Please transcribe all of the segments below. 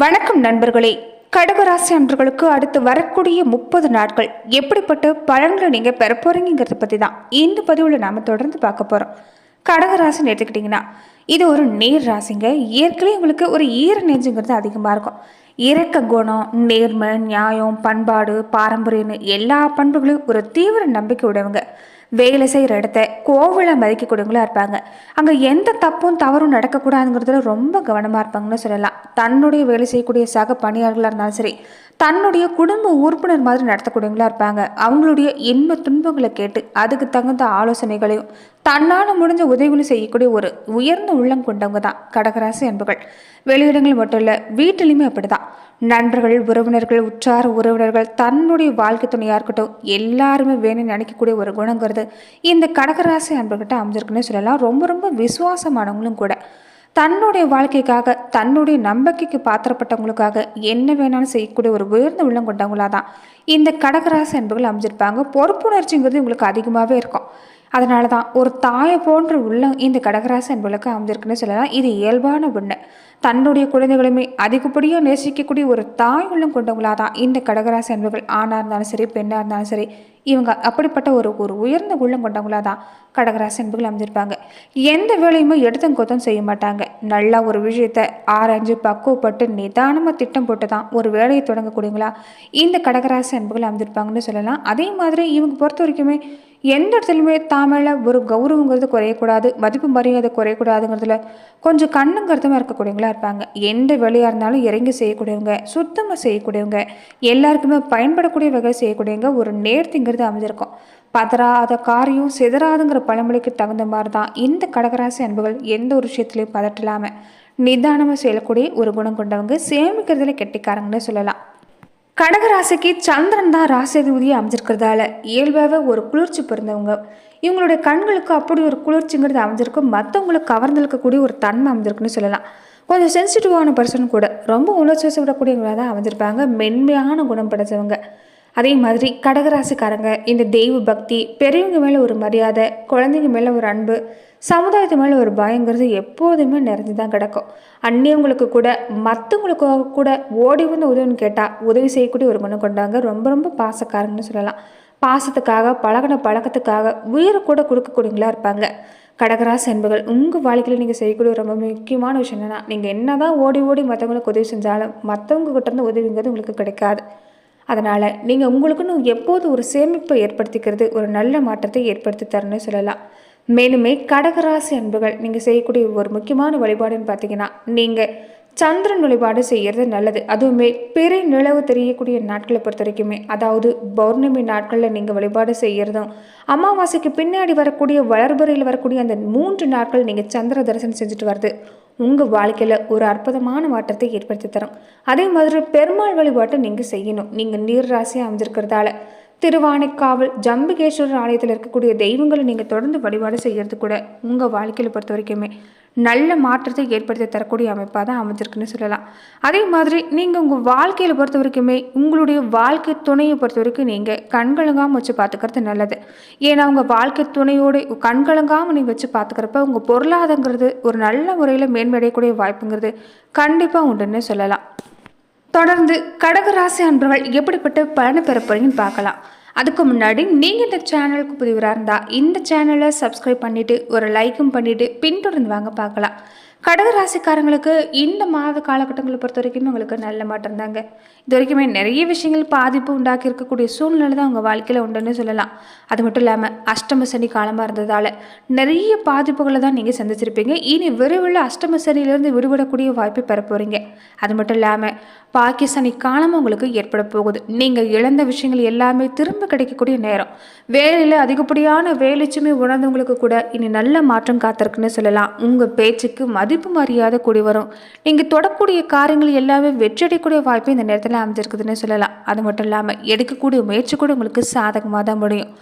வணக்கம் நண்பர்களே. கடகராசி அன்பர்களுக்கு அடுத்து வரக்கூடிய முப்பது நாட்கள் எப்படிப்பட்ட பலன்களை நீங்கள் பெற போறீங்கிறத பற்றி தான் இந்த பதிவில் நாம் தொடர்ந்து பார்க்க போகிறோம் கடகராசின்னு எடுத்துக்கிட்டிங்கன்னா இது ஒரு நீர் ராசிங்க. ஏற்கனவே உங்களுக்கு ஒரு ஈர நெஞ்சுங்கிறது அதிகமாக இருக்கும். இறக்க குணம் நேர்மை நியாயம் பண்பாடு பாரம்பரியம்னு எல்லா பண்புகளையும் ஒரு தீவிர நம்பிக்கை உடையவங்க. வேலை செய்கிற இடத்த கோவிலை மதிக்கக்கூடியவங்களா இருப்பாங்க. அங்கே எந்த தப்பும் தவறும் நடக்கக்கூடாதுங்கிறதுல ரொம்ப கவனமாக இருப்பாங்கன்னு சொல்லலாம். தன்னுடைய வேலை செய்யக்கூடிய சக பணியாளர்களாக இருந்தாலும் சரி தன்னுடைய குடும்ப உறுப்பினர் மாதிரி நடத்தக்கூடியவங்களா இருப்பாங்க. அவங்களுடைய இன்ப துன்பங்களை கேட்டு அதுக்கு தகுந்த ஆலோசனைகளையும் தன்னால் முடிஞ்ச உதவிகளும் செய்யக்கூடிய ஒரு உயர்ந்த உள்ளம் கொண்டவங்க தான் கடகராசி அன்புகள். வெளியிடங்கள் மட்டும் இல்லை வீட்டிலையுமே அப்படிதான். நண்பர்கள் உறவினர்கள் உற்றார் உறவினர்கள் தன்னுடைய வாழ்க்கை துணையாக இருக்கட்டும் எல்லாருமே வேணும்னு நினைக்கக்கூடிய ஒரு குணங்கிறது இந்த கடகராசி அன்புகிட்ட அமைஞ்சிருக்குன்னு சொல்லலாம். ரொம்ப ரொம்ப விசுவாசமானவங்களும் கூட. தன்னுடைய வாழ்க்கைக்காக தன்னுடைய நம்பிக்கைக்கு பாத்திரப்பட்டவங்களுக்காக என்ன வேணாலும் செய்யக்கூடிய ஒரு உயர்ந்த உள்ளம் கொண்டவங்களாக தான் இந்த கடகராசி அன்புகள் அமைஞ்சிருப்பாங்க. பொறுப்புணர்ச்சிங்கிறது உங்களுக்கு அதிகமாகவே இருக்கும். அதனால தான் ஒரு தாயை போன்ற உள்ளம் இந்த கடகராசி அன்புகளுக்கு அமைஞ்சிருக்குன்னு சொல்லலாம். இது இயல்பான ஒன்று தன்னுடைய குழந்தைகளுமே அதிகப்படியாக நேசிக்கக்கூடிய ஒரு தாய் உள்ளம் கொண்டவங்களாக தான் இந்த கடகராசி அன்புகள் ஆணாக இருந்தாலும் சரி பெண்ணாக இருந்தாலும் சரி இவங்க அப்படிப்பட்ட ஒரு ஒரு உயர்ந்த உள்ளம் கொண்டவங்களாக தான் கடகராசி அன்புகள் அமைஞ்சிருப்பாங்க. எந்த வேலையுமே எடுத்தும் கொத்தம் செய்ய மாட்டாங்க. நல்லா ஒரு விஷயத்தை ஆராய்ஞ்சு பக்குவப்பட்டு நிதானமாக திட்டம் போட்டு தான் ஒரு வேலையை தொடங்கக்கூடியவங்களா இந்த கடகராசி அன்புகள் அமைஞ்சிருப்பாங்கன்னு சொல்லலாம். அதே மாதிரி இவங்க பொறுத்த வரைக்குமே எந்த இடத்துலையுமே தாமேல ஒரு கௌரவங்கிறது குறையக்கூடாது மதிப்பு மரியாதை குறையக்கூடாதுங்கிறதுல கொஞ்சம் கண்ணுங்கிறதுமே இருக்கக்கூடியங்களா இருக்கக்கூடியவங்களா இருப்பாங்க. எந்த வேலையாக இருந்தாலும் இறங்கி செய்யக்கூடியவங்க சுத்தமாக செய்யக்கூடியவங்க எல்லாருக்குமே பயன்படக்கூடிய வகை செய்யக்கூடியவங்க ஒரு நேர்த்திங்கிறது அமைஞ்சிருக்கும். பதறாத காரியம் சிதறாதுங்கிற பழமொழிக்கு தகுந்த மாதிரி தான் இந்த கடகராசி அன்புகள் எந்த ஒரு விஷயத்துலையும் பதட்டலாமல் நிதானமாக செய்யக்கூடிய ஒரு குணம் கொண்டவங்க சேமிக்கிறதுல கெட்டிக்காரங்கன்னு சொல்லலாம். கடகராசிக்கு சந்திரன் தான் ராசிதிபதியை அமைஞ்சிருக்கிறதால இயல்பாகவே ஒரு குளிர்ச்சி பிறந்தவங்க. இவங்களுடைய கண்களுக்கு அப்படி ஒரு குளிர்ச்சிங்கிறது அமைஞ்சிருக்கும். மற்றவங்களுக்கு கவர்ந்தெழுக்கக்கூடிய ஒரு தன்மை அமைஞ்சிருக்குன்னு சொல்லலாம். கொஞ்சம் சென்சிட்டிவான பர்சன் கூட ரொம்ப உணர்ச்சி விடக்கூடியவங்களாக தான் அமைஞ்சிருப்பாங்க மென்மையான குணம் படைச்சவங்க. அதே மாதிரி கடகராசிக்காரங்க இந்த தெய்வ பக்தி பெரியவங்க மேலே ஒரு மரியாதை குழந்தைங்க மேலே ஒரு அன்பு சமுதாயத்து மேலே ஒரு பயங்கிறது எப்போதுமே நிறைஞ்சு தான் கிடக்கும். அந்நியவங்களுக்கு கூட மற்றவங்களுக்கு கூட ஓடி வந்து உதவின்னு கேட்டால் உதவி செய்யக்கூடிய ஒரு குணம் கொண்டாங்க ரொம்ப ரொம்ப பாசக்காரங்கன்னு சொல்லலாம். பாசத்துக்காக பழகின பழக்கத்துக்காக உயிரை கூட கொடுக்கக்கூடியவங்களா இருப்பாங்க. கடகராசி அன்புகள் உங்கள் வாழ்க்கையில் நீங்கள் செய்யக்கூடிய ரொம்ப முக்கியமான விஷயம் என்னென்னா நீங்கள் என்ன தான் ஓடி ஓடி மற்றவங்களுக்கு உதவி செஞ்சாலும் மற்றவங்க கிட்டேருந்து உதவிங்கிறது உங்களுக்கு கிடைக்காது. அதனால் நீங்கள் உங்களுக்குன்னு எப்போது ஒரு சேமிப்பை ஏற்படுத்திக்கிறது ஒரு நல்ல மாற்றத்தை ஏற்படுத்தி தரணும்னு சொல்லலாம். மேலுமே கடகராசி அன்புகள் நீங்கள் செய்யக்கூடிய ஒரு முக்கியமான வழிபாடுன்னு பார்த்தீங்கன்னா நீங்கள் சந்திரன் வழிபாடு செய்கிறது நல்லது. அதுவுமே பிறை நிலவு தெரியக்கூடிய நாட்களை பொறுத்த வரைக்குமே அதாவது பௌர்ணமி நாட்களில் நீங்கள் வழிபாடு செய்கிறதும் அமாவாசைக்கு பின்னாடி வரக்கூடிய வளர்புறையில் வரக்கூடிய அந்த மூன்று நாட்கள் நீங்கள் சந்திர தரிசனம் செஞ்சுட்டு வருது உங்கள் வாழ்க்கையில் ஒரு அற்புதமான மாற்றத்தை ஏற்படுத்தி தரும். அதே மாதிரி பெருமாள் வழிபாட்டை நீங்கள் செய்யணும். நீங்கள் நீர் ராசியாக அமைஞ்சிருக்கிறதால. திருவானைக்காவல் ஜம்புகேஸ்வரர் ஆலயத்தில் இருக்கக்கூடிய தெய்வங்களை நீங்கள் தொடர்ந்து வழிபாடு செய்கிறது கூட உங்கள் வாழ்க்கையில் பொறுத்த வரைக்குமே நல்ல மாற்றத்தை ஏற்படுத்தி தரக்கூடிய அமைப்பாக தான் அமைஞ்சிருக்குன்னு சொல்லலாம். அதே மாதிரி நீங்கள் உங்கள் வாழ்க்கையில் பொறுத்த வரைக்குமே உங்களுடைய வாழ்க்கை துணையை பொறுத்த வரைக்கும் நீங்கள் கண்கலங்காமல் வச்சு பார்த்துக்கிறது நல்லது. ஏன்னா உங்கள் வாழ்க்கை துணையோடு கண்கலங்காமல் நீங்கள் வச்சு பார்த்துக்கிறப்ப உங்கள் பொருளாதாரங்கிறது ஒரு நல்ல முறையில் மேன்மையடையக்கூடிய வாய்ப்புங்கிறது கண்டிப்பாக உண்டுன்னு சொல்லலாம். தொடர்ந்து கடகராசி அன்பர்கள் எப்படிப்பட்ட பலனை பெற போறீங்கன்னு பார்க்கலாம். அதுக்கு முன்னாடி நீங்கள் இந்த சேனலுக்கு புதிவராக இருந்தால் இந்த சேனலை சப்ஸ்கிரைப் பண்ணிவிட்டு ஒரு லைக்கும் பண்ணிவிட்டு பின்தொடர்ந்து வாங்க பார்க்கலாம். கடகராசிக்காரங்களுக்கு இந்த மாத காலகட்டங்களை பொறுத்த வரைக்கும் உங்களுக்கு நல்ல மாற்றம் தாங்க. இது வரைக்குமே நிறைய விஷயங்கள் பாதிப்பு உண்டாக்கி இருக்கக்கூடிய சூழ்நிலை தான் உங்கள் வாழ்க்கையில் உண்டுன்னு சொல்லலாம். அது மட்டும் இல்லாமல் அஷ்டம சனி காலமாக இருந்ததால் நிறைய பாதிப்புகளை தான் நீங்கள் சந்திச்சிருப்பீங்க. இனி விரைவில் அஷ்டம சனியிலேருந்து விடுபடக்கூடிய வாய்ப்பை பெற போகிறீங்க அது மட்டும் இல்லாமல் பாக்கிய சனி காலமும் உங்களுக்கு ஏற்பட போகுது. நீங்கள் இழந்த விஷயங்கள் எல்லாமே திரும்ப கிடைக்கக்கூடிய நேரம். வேலையில் அதிகப்படியான வேலைச்சுமை உணர்ந்தவங்களுக்கு கூட இனி நல்ல மாற்றம் காத்திருக்குன்னு சொல்லலாம். உங்கள் பேச்சுக்கு மதிப்பு மரியாதை கூடி வரும். நீங்கள் தொடக்கூடிய காரியங்கள் எல்லாமே வெற்றியடையக்கூடிய வாய்ப்பு இந்த நேரத்தில் அமைஞ்சிருக்குதுன்னு சொல்லலாம். அது மட்டும் இல்லாமல் எடுக்கக்கூடிய முயற்சி கூட உங்களுக்கு சாதகமாக தான் முடியும்.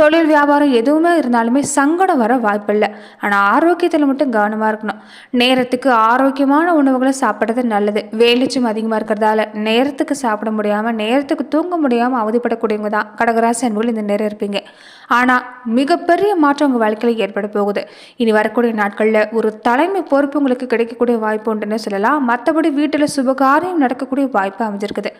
தொழில் வியாபாரம் எதுவுமே இருந்தாலுமே சங்கடம் வர வாய்ப்பில்லை. ஆனால் ஆரோக்கியத்தில் மட்டும் கவனமாக இருக்கணும். நேரத்துக்கு ஆரோக்கியமான உணவுகளை சாப்பிட்றது நல்லது. வேலிச்சம் அதிகமாக இருக்கிறதால நேரத்துக்கு சாப்பிட முடியாமல் நேரத்துக்கு தூங்க முடியாமல் அவதிப்படக்கூடியவங்க தான். கடகராசி அன்புகள் இந்த நேரம் இருப்பீங்க. ஆனால் மிகப்பெரிய மாற்றம் உங்கள் வாழ்க்கையில் ஏற்பட போகுது. இனி வரக்கூடிய நாட்களில் ஒரு தலைமை பொறுப்பு உங்களுக்கு கிடைக்கக்கூடிய வாய்ப்பு உண்டுன்னு சொல்லலாம். மற்றபடி வீட்டில் சுபகாரியம் நடக்கக்கூடிய வாய்ப்பு அமைஞ்சிருக்குது.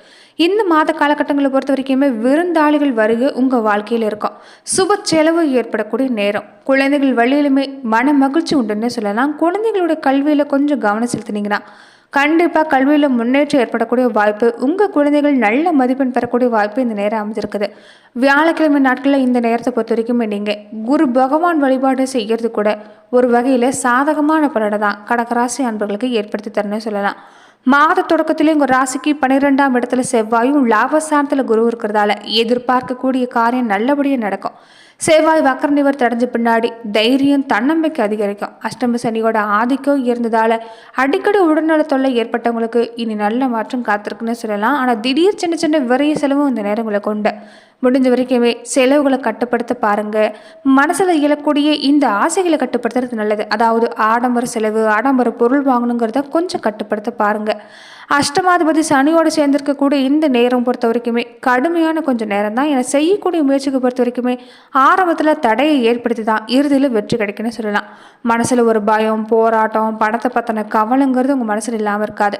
இந்த மாத காலகட்டங்களை பொறுத்த வரைக்குமே விருந்தாளிகள் வருகை உங்கள் வாழ்க்கையில் இருக்கும். சுப செலவு ஏற்படக்கூடிய நேரம். குழந்தைகள் வழியிலுமே மன மகிழ்ச்சி உண்டுன்னு சொல்லலாம். குழந்தைகளோட கல்வியில் கொஞ்சம் கவனம் செலுத்தினீங்கன்னா கண்டிப்பாக கல்வியில் முன்னேற்றம் ஏற்படக்கூடிய வாய்ப்பு உங்கள் குழந்தைகள் நல்ல மதிப்பெண் பெறக்கூடிய வாய்ப்பு இந்த நேரம் அமைஞ்சிருக்குது. வியாழக்கிழமை நாட்களில் இந்த நேரத்தை பொறுத்த வரைக்குமே நீங்கள் குரு பகவான் வழிபாடு செய்கிறது கூட ஒரு வகையில் சாதகமான பலனை தான் கடகராசி அன்பர்களுக்கு ஏற்படுத்தி தரணும்னு சொல்லலாம். மாத தொடக்கத்திலே உங்கள் ராசிக்கு பன்னிரெண்டாம் இடத்துல செவ்வாயும் லாபஸ்தானத்தில் குரு இருக்கிறதால எதிர்பார்க்கக்கூடிய காரியம் நல்லபடியாக நடக்கும். செவ்வாய் வக்கர நிவர் அடைஞ்ச பின்னாடி தைரியம் தன்னம்பிக்கை அதிகரிக்கும். அஷ்டம சனியோட ஆதிக்கம் இருந்ததால அடிக்கடி உடல்நல தொல்லை ஏற்பட்டவங்களுக்கு இனி நல்ல மாற்றம் காத்திருக்குன்னு சொல்லலாம். ஆனால் திடீர் சின்ன சின்ன விரைய செலவும் இந்த நேரங்களை கொண்டு. முடிஞ்ச வரைக்குமே செலவுகளை கட்டுப்படுத்த பாருங்க. மனசில் இயலக்கூடிய இந்த ஆசைகளை கட்டுப்படுத்துறது நல்லது. அதாவது ஆடம்பர செலவு ஆடம்பர பொருள் வாங்கணுங்கிறத கொஞ்சம் கட்டுப்படுத்த பாருங்கள் அஷ்டமாதிபதி சனியோடு சேர்ந்திருக்கக்கூடிய இந்த நேரம் பொறுத்த வரைக்குமே கடுமையான கொஞ்சம் நேரம் தான் என செய்யக்கூடிய முயற்சிக்கு பொறுத்த வரைக்குமே ஆரம்பத்தில் தடையை ஏற்படுத்தி தான் இறுதியில் வெற்றி கிடைக்குன்னு சொல்லலாம். மனசில் ஒரு பயம் போராட்டம் பணத்தை பற்றின கவலைங்கிறது உங்கள் மனசில் இல்லாமல் இருக்காது.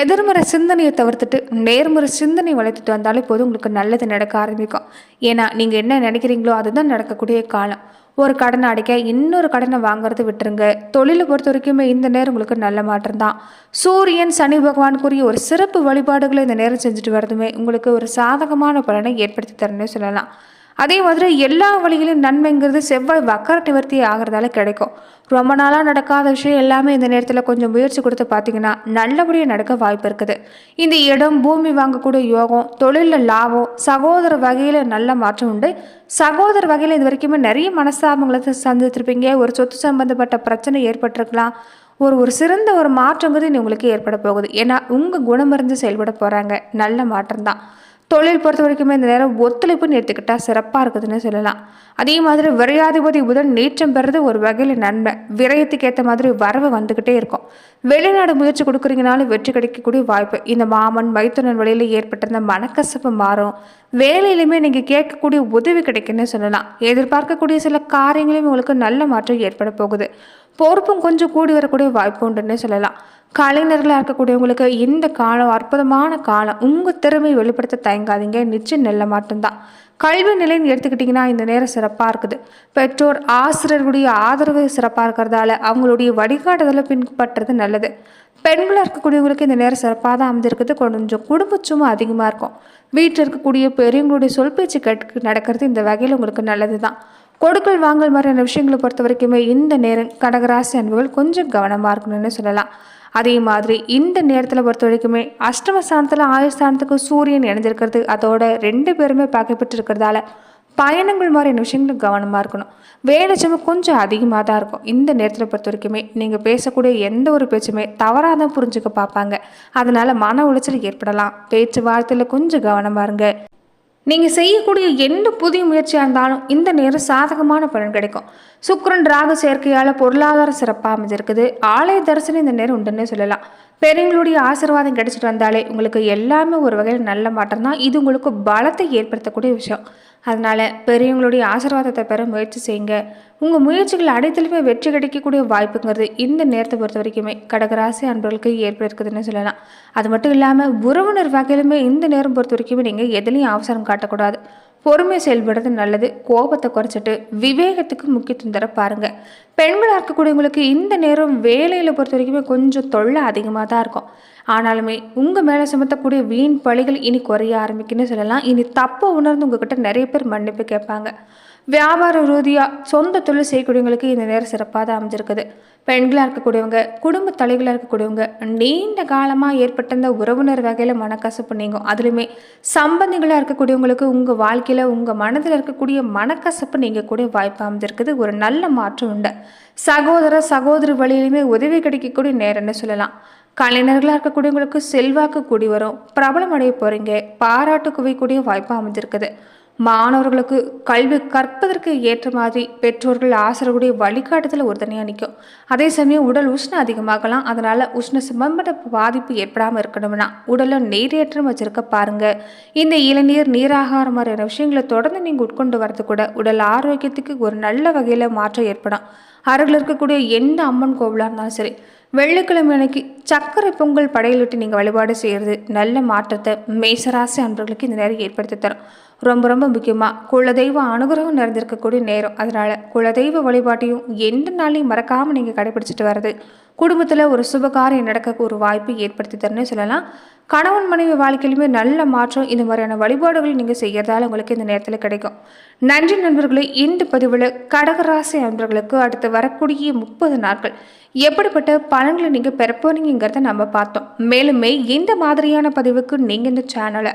எதிர்மறை சிந்தனையை தவிர்த்துட்டு நேர்மறை சிந்தனை வளர்த்துட்டு வந்தாலே போதும் உங்களுக்கு நல்லது நடக்க ஆரம்பிக்கும். ஏன்னா நீங்கள் என்ன நினைக்கிறீங்களோ அதுதான் நடக்கக்கூடிய காலம். ஒரு கடனை அடைக்க இன்னொரு கடனை வாங்குறதை விட்டுருங்க. தொழிலை பொறுத்த வரைக்குமே இந்த நேரம் உங்களுக்கு நல்ல மாற்றம் தான் சூரியன் சனி பகவானுக்குரிய ஒரு சிறப்பு வழிபாடுகளை இந்த நேரம் செஞ்சுட்டு வரதுமே உங்களுக்கு ஒரு சாதகமான பலனை ஏற்படுத்தி தரணும்னு சொல்லலாம். அதே மாதிரி எல்லா வழிகளிலும் நன்மைங்கிறது செவ்வாய் வக்கர நிவர்த்தி ஆகிறதால கிடைக்கும். ரொம்ப நாளாக நடக்காத விஷயம் எல்லாமே இந்த நேரத்தில் கொஞ்சம் முயற்சி கொடுத்து பார்த்தீங்கன்னா நல்லபடியாக நடக்க வாய்ப்பு இருக்குது. இந்த இடம் பூமி வாங்கக்கூடிய யோகம் தொழிலில் லாபம் சகோதர வகையில் நல்ல மாற்றம் உண்டு. சகோதர வகையில் இது வரைக்குமே நிறைய மனஸ்தாபங்களை சந்தித்திருப்பீங்க. ஒரு சொத்து சம்பந்தப்பட்ட பிரச்சனை ஏற்பட்டிருக்கலாம். ஒரு ஒரு சிறந்த ஒரு மாற்றங்கிறது இனி உங்களுக்கு ஏற்பட போகுது. ஏன்னா உங்கள் குணமறிஞ்சு செயல்பட போகிறாங்க நல்ல மாற்றம் தான். தொழில் பொறுத்த வரைக்குமே இந்த நேரம் ஒத்துழைப்புன்னு எடுத்துக்கிட்டால் சிறப்பாக இருக்குதுன்னு சொல்லலாம். அதே மாதிரி விரையாதிபதி புதன் நீச்சம் பெறது ஒரு வகையில் நன்மை. விரயத்துக்கு ஏற்ற மாதிரி வரவு வந்துக்கிட்டே இருக்கும். வெளிநாடு முயற்சி கொடுக்குறீங்கனாலும் வெற்றி கிடைக்கக்கூடிய வாய்ப்பு. இந்த மாமன் மைத்துனன் வழியில் ஏற்பட்டிருந்த மனக்கசப்பு மாறும். வேலையிலுமே நீங்கள் கேட்கக்கூடிய உதவி கிடைக்குன்னு சொல்லலாம். எதிர்பார்க்கக்கூடிய சில காரியங்களையும் உங்களுக்கு நல்ல மாற்றம் ஏற்பட போகுது. பொறுப்பும் கொஞ்சம் கூடி வரக்கூடிய வாய்ப்பு உண்டுன்னு சொல்லலாம். கலைஞர்களாக இருக்கக்கூடியவங்களுக்கு இந்த காலம் அற்புதமான காலம். உங்கள் திறமையை வெளிப்படுத்த தயங்காதீங்க. நிச்சயம் நல்ல மட்டும்தான். கல்வி நிலைன்னு எடுத்துக்கிட்டிங்கன்னா இந்த நேரம் சிறப்பாக இருக்குது. பெற்றோர் ஆசிரியர்களுடைய ஆதரவு சிறப்பாக இருக்கிறதால அவங்களுடைய வழிகாட்டுதலை பின்பற்றுறது நல்லது. பெண்களாக இருக்கக்கூடியவங்களுக்கு இந்த நேரம் சிறப்பாக தான் அமைஞ்சிருக்குது. கொஞ்சம் குடும்ப சும்மா அதிகமாக இருக்கும். வீட்டில் இருக்கக்கூடிய பெரியவங்களுடைய சொல் பேச்சு கேட்டு நடக்கிறது இந்த வகையில் உங்களுக்கு நல்லது தான் கொடுக்கல் வாங்கல் மாதிரியான விஷயங்களை பொறுத்த வரைக்குமே இந்த நேரம் கடகராசி அன்புகள் கொஞ்சம் கவனமாக இருக்கணும்னு சொல்லலாம். அதே மாதிரி இந்த நேரத்தில் பொறுத்த வரைக்குமே அஷ்டம ஆயுஸ்தானத்துக்கு சூரியன் இணைஞ்சிருக்கிறது. அதோட ரெண்டு பேருமே பார்க்கப்பட்டு இருக்கிறதால பயணங்கள் மாதிரியான விஷயங்களும் கவனமாக இருக்கணும். வேலை சுமை கொஞ்சம் அதிகமாக தான் இருக்கும். இந்த நேரத்தில் பொறுத்த வரைக்குமே நீங்கள் பேசக்கூடிய எந்த ஒரு பேச்சுமே தவறாக தான் புரிஞ்சுக்க பார்ப்பாங்க. அதனால் மன உளைச்சல் ஏற்படலாம். பேச்சுவார்த்தையில் கொஞ்சம் கவனமாக இருங்க. நீங்கள் செய்யக்கூடிய எந்த புதிய முயற்சியாக இருந்தாலும் இந்த நேரம் சாதகமான பலன் கிடைக்கும். சுக்கரன் ராகு சேர்க்கையால் பொருளாதார சிறப்பாக அமைஞ்சிருக்குது. ஆலய தரிசனம் இந்த நேரம் உண்டுன்னே சொல்லலாம். பெரியவங்களுடைய ஆசீர்வாதம் கிடைச்சிட்டு வந்தாலே உங்களுக்கு எல்லாமே ஒரு வகையில் நல்ல மாற்றம் தான். இது உங்களுக்கு பலத்தை ஏற்படுத்தக்கூடிய விஷயம். அதனால் பெரியவங்களுடைய ஆசீர்வாதத்தை பெற முயற்சி செய்யுங்க. உங்கள் முயற்சிகள் அனைத்திலுமே வெற்றி கிடைக்கக்கூடிய வாய்ப்புங்கிறது இந்த நேரத்தை பொறுத்த வரைக்குமே கடகராசி அன்பர்களுக்கு ஏற்படுத்துக்குதுன்னு சொல்லலாம். அது மட்டும் இல்லாமல் உறவினர் வகையிலுமே இந்த நேரம் பொறுத்த வரைக்குமே நீங்கள் எதுலேயும் அவசரம் காட்டக்கூடாது. பொறுமை செயல்படுறது நல்லது. கோபத்தை குறைச்சிட்டு விவேகத்துக்கு முக்கியத்துவம் தர பாருங்க. பெண்களாக இருக்கக்கூடியவங்களுக்கு இந்த நேரம் வேலையில் பொறுத்த வரைக்குமே கொஞ்சம் தொல்லை அதிகமாக தான் இருக்கும். ஆனாலுமே உங்கள் மேலே சுமத்தக்கூடிய வீண் பழிகள் இனி குறைய ஆரம்பிக்குன்னு சொல்லலாம். இனி தப்பை உணர்ந்து உங்ககிட்ட நிறைய பேர் மன்னிப்பு கேட்பாங்க. வியாபார ரீதியாக சொந்த தொழில் செய்யக்கூடியவங்களுக்கு இந்த நேரம் சிறப்பாக தான் அமைஞ்சிருக்குது. பெண்களாக இருக்கக்கூடியவங்க குடும்ப தலைகளாக இருக்கக்கூடியவங்க நீண்ட காலமாக ஏற்பட்ட இந்த உறவினர் வகையில் மனக்கசப்பு நீங்கும். அதுலேயுமே சம்பந்திகளாக இருக்கக்கூடியவங்களுக்கு உங்கள் வாழ்க்கையில் உங்கள் மனதில் இருக்கக்கூடிய மனக்கசப்பு நீங்கள் கூட வாய்ப்பு அமைஞ்சிருக்குது. ஒரு நல்ல மாற்றம் உண்டு. சகோதர சகோதரி வழியிலுமே உதவி கிடைக்கக்கூடிய நேரம்னு சொல்லலாம். கலைஞர்களாக இருக்கக்கூடியவங்களுக்கு செல்வாக்கு கூடி வரும். பிரபலம் அடைய போகிறீங்க பாராட்டு குவிக்கூடிய வாய்ப்பு அமைஞ்சிருக்குது. மாணவர்களுக்கு கல்வி கற்பதற்கு ஏற்ற மாதிரி பெற்றோர்கள் ஆசிரியர்களுடைய வழிகாட்டுதல் ஒரு தனியாக நிற்கும் அதே சமயம் உடல் உஷ்ணம் அதிகமாகலாம். அதனால் உஷ்ண சம்பந்த பாதிப்பு ஏற்படாமல் இருக்கணும்னா உடலில் நீரேற்றம் வச்சிருக்க பாருங்கள் இந்த இளநீர் நீராகாரம் மாதிரியான விஷயங்களை தொடர்ந்து நீங்கள் உட்கொண்டு வரது கூட உடல் ஆரோக்கியத்துக்கு ஒரு நல்ல வகையில் மாற்றம் ஏற்படும். அருகில் இருக்கக்கூடிய எந்த அம்மன் கோவிலாக இருந்தாலும் சரி வெள்ளிக்கிழமை அன்னைக்கு சக்கரை பொங்கல் படையலிட்டு நீங்கள் வழிபாடு செய்கிறது நல்ல மாற்றத்தை மேசராசி அன்பர்களுக்கு இந்த நேரம் ஏற்படுத்தி தரும். ரொம்ப ரொம்ப முக்கியமாக குலதெய்வ அனுகிரகம் நிறைந்திருக்கக்கூடிய நேரம். அதனால் குலதெய்வ வழிபாட்டையும் எந்த நாளையும் மறக்காமல் நீங்கள் கடைபிடிச்சிட்டு வர்றது குடும்பத்தில் ஒரு சுபகாரியம் நடக்க ஒரு வாய்ப்பை ஏற்படுத்தி தரணும்னு சொல்லலாம். கணவன் மனைவி வாழ்க்கையிலுமே நல்ல மாற்றம் இந்த மாதிரியான வழிபாடுகள் நீங்கள் செய்கிறதால உங்களுக்கு இந்த நேரத்தில் கிடைக்கும். நன்றி நண்பர்களே இந்த பதிவில் கடகராசி நண்பர்களுக்கு அடுத்து வரக்கூடிய முப்பது நாட்கள் எப்படிப்பட்ட பலன்களை நீங்கள் பெறப்போறீங்கிறத நம்ம பார்த்தோம். மேலுமே இந்த மாதிரியான பதிவுக்கு நீங்கள் இந்த சேனலை